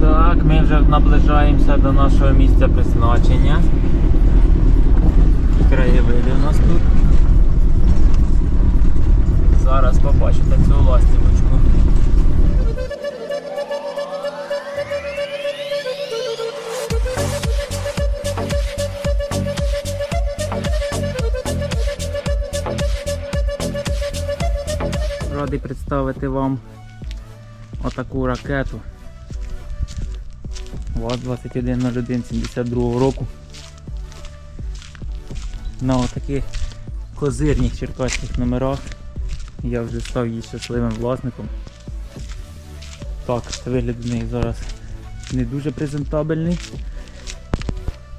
Так, ми вже наближаємося до нашого місця призначення. Краєвиди у нас тут. Зараз побачите цю ластівочку. Радий представити вам отаку ракету. ВАЗ-2101 року. На отаких козирних черкаських номерах. Я вже став її щасливим власником. Так, вигляд в неї зараз не дуже презентабельний.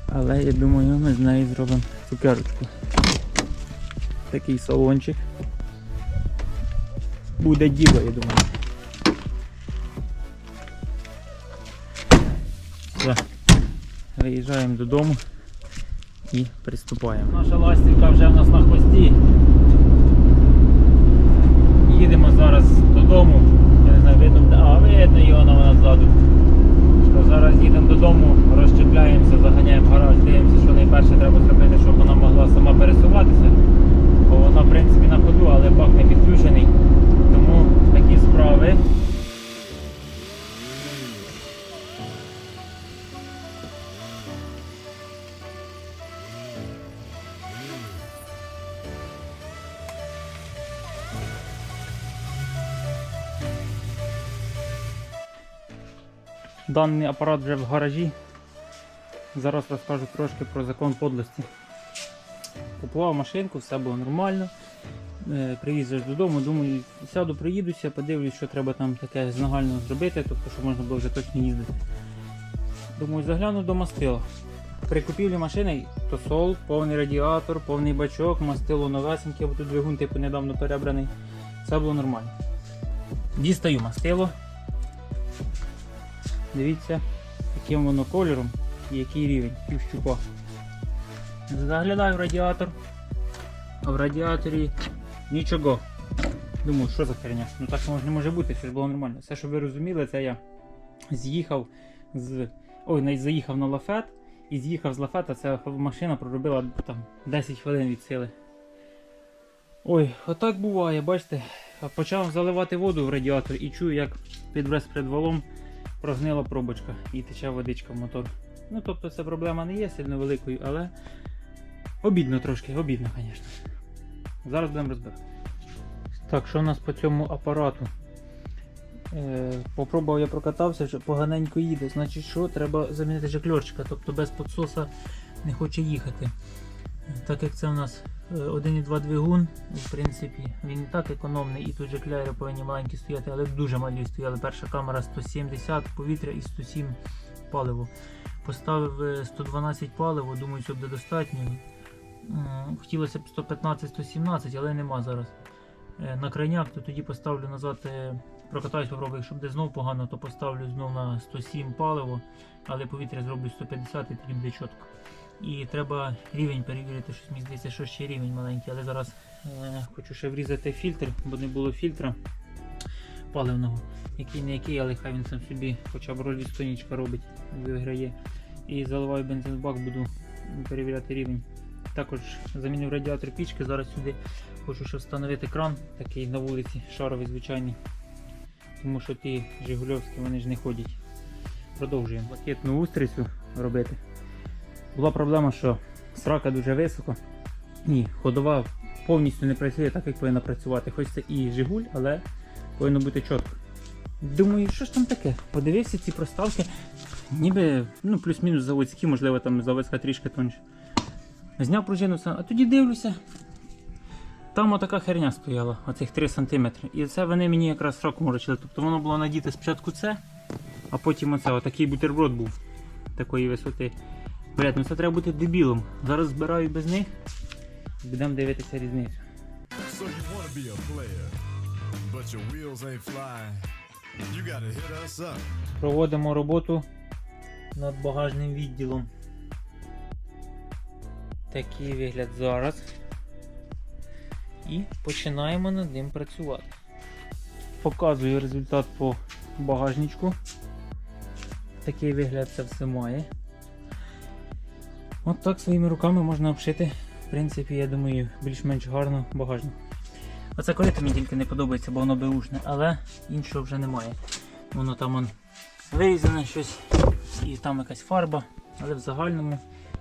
Але я думаю, ми з неї зробимо цукерочку. Такий салончик. Буде діло, я думаю. Все. Виїжджаємо додому і приступаємо. Наша ластівка вже в нас Даний апарат вже в гаражі. Зараз розкажу трошки про закон подлості. Купував машинку, все було нормально. Е, Приїздиш додому, думаю, сяду, приїдуся, подивлюсь, що треба там таке знагально зробити, тобто, щоб можна було вже точно їздити. Думаю, загляну до мастила. При купівлі машини тосол, повний радіатор, повний бачок, мастило новесеньке, бо тут двигун типу недавно перебраний. Все було нормально. Дістаю мастило. Дивіться, яким воно кольором і який рівень півщупа. Заглядаю в радіатор, а в радіаторі нічого. Думаю, що за херня? Ну так не може бути, все ж було нормально. Все, що ви розуміли, це я з'їхав з. Ой, навіть заїхав на лафет і з'їхав з лафета, ця машина проробила там 10 хвилин від сили. Ой, отак буває, бачите. Почав заливати воду в радіатор і чую, як під валом прогнила пробочка і тече водичка в мотор. Ну, тобто ця проблема не є сильно великою, але обідно трошки, обідно, звісно. Зараз будемо розбирати. Так, що у нас по цьому апарату? Е, попробував я прокатався, вже поганенько їде. Значить, що треба замінити жикльорчика, тобто без підсоса не хоче їхати. Так як це у нас 1,2 двигун, в принципі, він і так економний, і тут жиклярі повинні маленькі стояти, але дуже малі стояли. Перша камера 170 повітря і 107 паливо. Поставив е, 112 паливо, думаю, що буде достатньо. Хотілося б 115-117, але нема зараз. Е, На крайняк, то тоді поставлю назад, е, прокатаюсь, попробую, якщо буде знов погано, то поставлю знов на 107 паливо, але повітря зроблю 150 і тоді буде чітко. І треба рівень перевірити, щось мені здається, що ще рівень маленький, але зараз е, хочу ще врізати фільтр, бо не було фільтра паливного, який не який, але хай він сам собі хоча б роль робить, виграє. І заливаю бензин в бак, буду перевіряти рівень. Також замінив радіатор пічки, зараз сюди хочу ще встановити кран, такий на вулиці, шаровий звичайний. Тому що ті Жигульовські вони ж не ходять. Продовжуємо блакитну устрицю робити. Була проблема, що срака дуже високо. Ні, ходова повністю не працює так, як повинна працювати. Хоч це і Жигуль, але повинно бути чітко. Думаю, що ж там таке? Подивився ці проставки, ніби ну, плюс-мінус заводські, можливо, там заводська трішки тоньше. Зняв пружину, а тоді дивлюся. Там отака херня стояла, оцих 3 см. І це вони мені якраз сраку морочили. Тобто воно було надіте спочатку це, а потім оце, отакий бутерброд був такої висоти. Блять, ну це треба бути дебілом. Зараз збираю без них. Будемо дивитися різницю. So you wanna be a player, but your wheels ain't flying. You gotta hit us up. Проводимо роботу над багажним відділом. Такий вигляд зараз. І починаємо над ним працювати. Показую результат по багажничку. такий вигляд це все має. От так своїми руками можна обшити. В принципі, я думаю, більш-менш гарно багажник. Оце корито мені тільки не подобається, бо воно беушне, але іншого вже немає. Воно там он вирізане щось і там якась фарба, але в загальному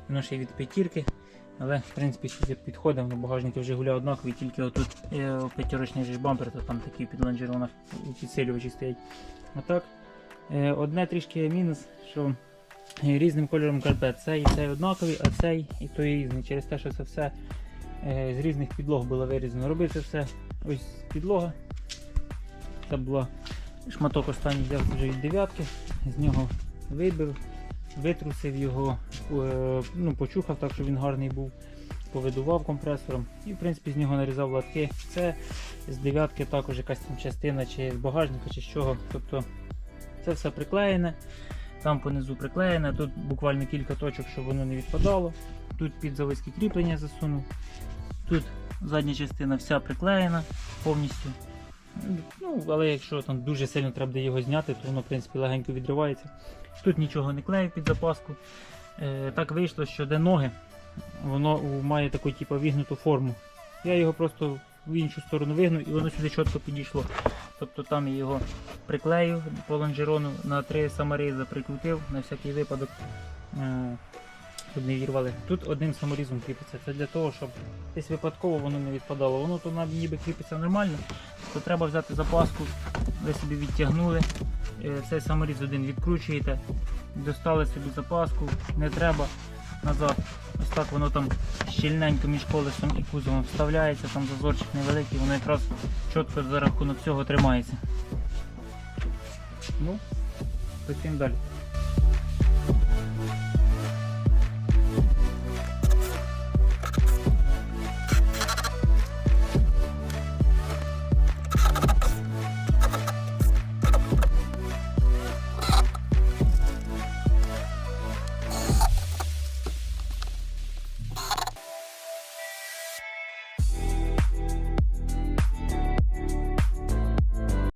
воно ще від п'ятірки. Але в принципі сюди підходить, воно багажники вже гуля однакові, тільки отут е, п'ятірочний ж бампер, то там такі під лонжеронах підсилювачі стоять. А так, е, одне трішки мінус, що різним кольором карпет. Цей і цей однаковий, а цей і той різний. Через те, що це все е, з різних підлог було вирізано. Робив це все ось підлога. Це була шматок останній взяв вже від дев'ятки, з нього вибив, витрусив його, е, ну, почухав так, щоб він гарний був, повидував компресором і в принципі з нього нарізав латки. Це з дев'ятки також якась там частина чи з багажника, чи з чого. Тобто це все приклеєне, там понизу приклеєне, тут буквально кілька точок, щоб воно не відпадало. Тут під заводське кріплення засунув. Тут задня частина вся приклеєна повністю. Ну, але якщо там дуже сильно треба буде його зняти, то воно в принципі легенько відривається. Тут нічого не клею під запаску. Е, так вийшло, що де ноги, воно має таку типу, вігнуту форму. Я його просто в іншу сторону вигнув і воно сюди чітко підійшло. Тобто там я його приклею по лонжерону на три саморізи прикрутив на всякий випадок. Е, щоб не вірвали. Тут одним саморізом кріпиться. Це для того, щоб десь випадково воно не відпадало. Воно то ніби кріпиться нормально, то треба взяти запаску, ви собі відтягнули. Е, Цей саморіз один відкручуєте, достали собі запаску, не треба назад. Ось так воно там щільненько між колесом і кузовом вставляється, там зазорчик невеликий, воно якраз чітко за рахунок всього тримається. Ну, працюємо далі.